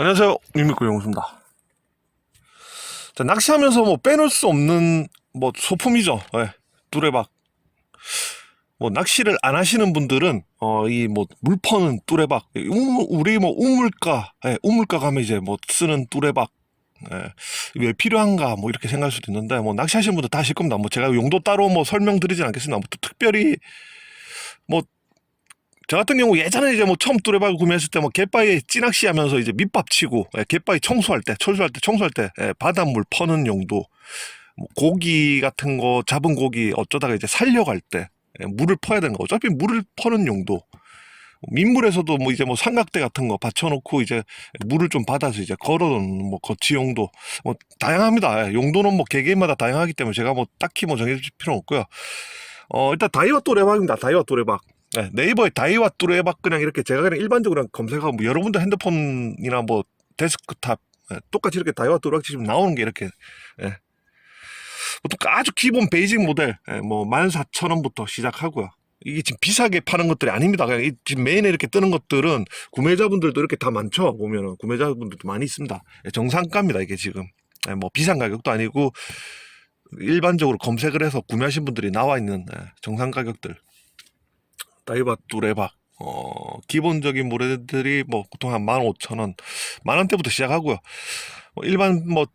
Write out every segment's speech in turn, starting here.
안녕하세요. 유미구 영수입니다. 자, 낚시하면서 뭐 빼놓을 수 없는 뭐 소품이죠. 예, 뚜레박. 뭐 낚시를 안 하시는 분들은 어 이 뭐 물퍼는 뚜레박, 이 우물- 우리 뭐 우물가, 예, 우물가 가면 이제 뭐 쓰는 뚜레박. 예, 왜 필요한가 뭐 이렇게 생각할 수도 있는데 뭐 낚시하시는 분들 다 아실 겁니다. 뭐 제가 용도 따로 뭐 설명드리진 않겠습니다. 뭐또 특별히 뭐 저 같은 경우 예전에 이제 뭐 처음 뚜레박을 구매했을 때 뭐 갯바위에 찌낚시 하면서 이제 밑밥 치고 예, 갯바위 청소할 때 철수할 때 청소할 때 예, 바닷물 퍼는 용도 뭐 고기 같은 거 잡은 고기 어쩌다가 이제 살려갈 때 예, 물을 퍼야 되는 거 어차피 물을 퍼는 용도 민물에서도 뭐 이제 뭐 삼각대 같은 거 받쳐놓고 이제 물을 좀 받아서 이제 걸어놓는 뭐 거치 용도 뭐 다양합니다. 예, 용도는 뭐 개개인마다 다양하기 때문에 제가 뭐 딱히 뭐 정해질 필요는 없고요. 어 일단 다이와 또레박입니다. 다이와 또레박. 네, 네이버에 다이와 뚜레박 그냥 이렇게 제가 그냥 일반적으로 그냥 검색하고 뭐 여러분들 핸드폰이나 뭐 데스크탑 예, 똑같이 이렇게 다이와 뚜레박 치시면 나오는 게 이렇게 예. 보통 아주 기본 베이직 모델 예, 뭐 14,000원부터 시작하고요. 이게 지금 비싸게 파는 것들이 아닙니다. 그냥 이 지금 메인에 이렇게 뜨는 것들은 구매자분들도 이렇게 다 많죠. 보면은 구매자분들도 많이 있습니다. 예, 정상가입니다. 이게 지금 예, 뭐 비싼 가격도 아니고 일반적으로 검색을 해서 구매하신 분들이 나와 있는 예, 정상 가격들. 다이바 뚜레박 어 기본적인 모델들이 뭐 보통 한 15,000원 만 원대부터 시작하고요. 뭐 일반 뭐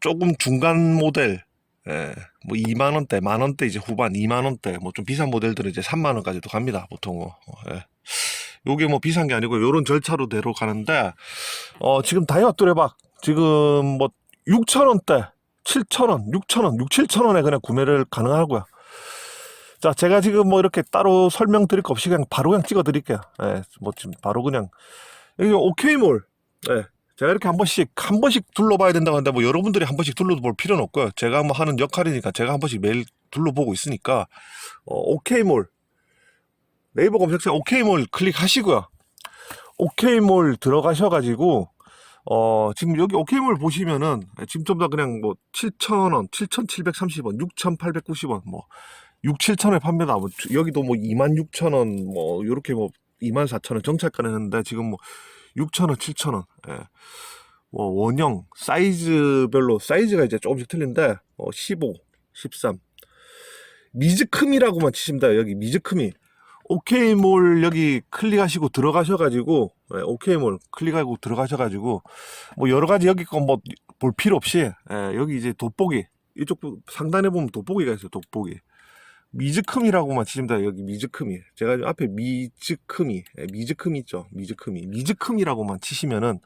조금 중간 모델 예, 뭐 2만 원대 만 원대 이제 후반 2만 원대 뭐 좀 비싼 모델들은 이제 3만 원까지도 갑니다 보통 어, 예. 요게 뭐 비싼 게 아니고 요런 절차로 대로 가는데 어 지금 다이와 뚜레박 지금 뭐 6천 원대 7천 원 6천 원 6, 7천 원에 그냥 구매를 가능하고요 자, 제가 지금 뭐 이렇게 따로 설명드릴 거 없이 그냥 바로 그냥 찍어 드릴게요. 예, 뭐 지금 바로 그냥 여기 오케이몰. 예. 제가 이렇게 한 번씩 한 번씩 둘러봐야 된다고 하는데 뭐 여러분들이 한 번씩 둘러볼 필요는 없고요. 제가 뭐 하는 역할이니까 제가 한 번씩 매일 둘러보고 있으니까 어, 오케이몰 네이버 검색창 오케이몰 클릭하시고요. 오케이몰 들어가셔가지고 어 지금 여기 오케이몰 보시면은 지금 좀 더 그냥 뭐 7,000원, 7,730원, 6,890원 뭐 6, 7천원에 판매다. 뭐 여기도 뭐 2만 6천 원, 뭐 요렇게 뭐 2만 4천 원 정찰가는 했는데 지금 뭐 6천 원, 7천 원. 예. 뭐 원형 사이즈별로 사이즈가 이제 조금씩 틀린데 어 15, 13. 미즈크미라고만 치시면 돼요. 여기 미즈크미. 오케이몰 여기 클릭하시고 들어가셔가지고 예, 오케이몰 클릭하고 들어가셔가지고 뭐 여러 가지 여기 거뭐볼 필요 없이 예, 여기 이제 돋보기 이쪽 상단에 보면 돋보기가 있어요. 돋보기. 미즈크미라고만 치시면 돼요. 여기 미즈크미. 제가 앞에 미즈크미, 예, 미즈크미 있죠. 미즈크미. 미즈크미라고만 치시면은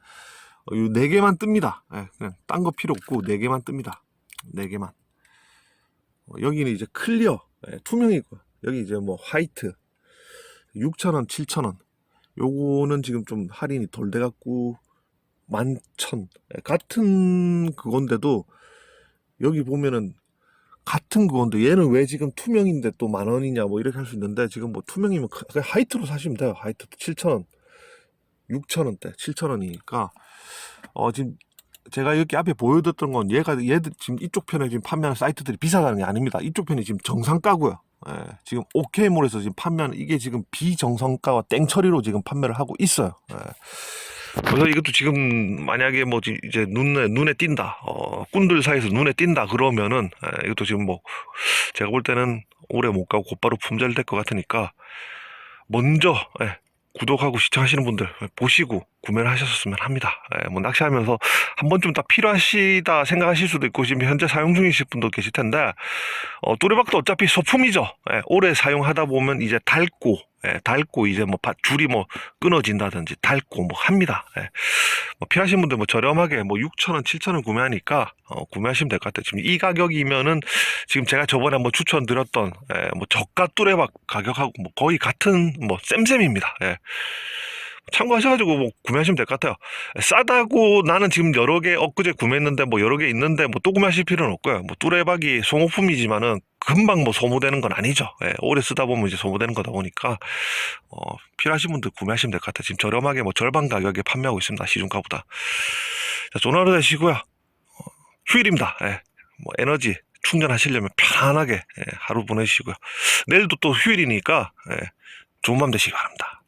어, 요네 개만 뜹니다. 예, 그냥 딴 거 필요 없고 네 개만 뜹니다. 네 개만. 어, 여기는 이제 클리어, 예, 투명이고 여기 이제 뭐 화이트 6,000원, 7,000원. 요거는 지금 좀 할인이 덜 돼갖고 11,000. 예, 같은 그건데도 여기 보면은 같은 그건데 얘는 왜 지금 투명인데 또 만 원이냐 뭐 이렇게 할 수 있는데 지금 뭐 투명이면 그- 그냥 하이트로 사시면 돼요. 하이트 7,000원, 6,000원대, 7,000원이니까 어 지금 제가 이렇게 앞에 보여드렸던 건 얘가 얘들 지금 이쪽 편에 지금 판매하는 사이트들이 비싸다는 게 아닙니다. 이쪽 편이 지금 정상가고요. 예, 지금 오케이몰에서 지금 판매하는 이게 지금 비정상가와 땡처리로 지금 판매를 하고 있어요. 예. 그래서 이것도 지금 만약에 뭐 지- 이제 눈에 눈에 띈다, 어, 꾼들 사이에서 눈에 띈다 그러면은 에, 이것도 지금 뭐 제가 볼 때는 오래 못 가고 곧바로 품절될 것 같으니까 먼저 예, 구독하고 시청하시는 분들 보시고 구매를 하셨으면 합니다. 예, 뭐 낚시하면서 한 번쯤 딱 필요하시다 생각하실 수도 있고 지금 현재 사용 중이실 분도 계실 텐데 어, 뚜레박도 어차피 소품이죠. 예, 오래 사용하다 보면 이제 닳고 예, 닳고 이제 뭐 바- 줄이 뭐 끊어진다든지 닳고 뭐 합니다. 예. 뭐 필요하신 분들 뭐 저렴하게 뭐 6,000원, 7,000원 구매하니까 어, 구매하시면 될 것 같아요. 지금 이 가격이면은 지금 제가 저번에 한번 추천드렸던 예, 뭐 저가 뚜레박 가격하고 뭐 거의 같은 뭐 쌤쌤입니다. 예. 참고하셔가지고 뭐 구매하시면 될 것 같아요. 싸다고 나는 지금 여러 개 엊그제 구매했는데 뭐 여러 개 있는데 뭐 또 구매하실 필요는 없고요. 뭐 뚜레박이 소모품이지만은 금방 뭐 소모되는 건 아니죠. 예, 오래 쓰다 보면 이제 소모되는 거다 보니까 어, 필요하신 분들 구매하시면 될 것 같아요. 지금 저렴하게 뭐 절반 가격에 판매하고 있습니다. 시중가보다. 자, 좋은 하루 되시고요. 어, 휴일입니다. 예, 뭐 에너지 충전하시려면 편안하게 예, 하루 보내시고요. 내일도 또 휴일이니까 예, 좋은 밤 되시기 바랍니다.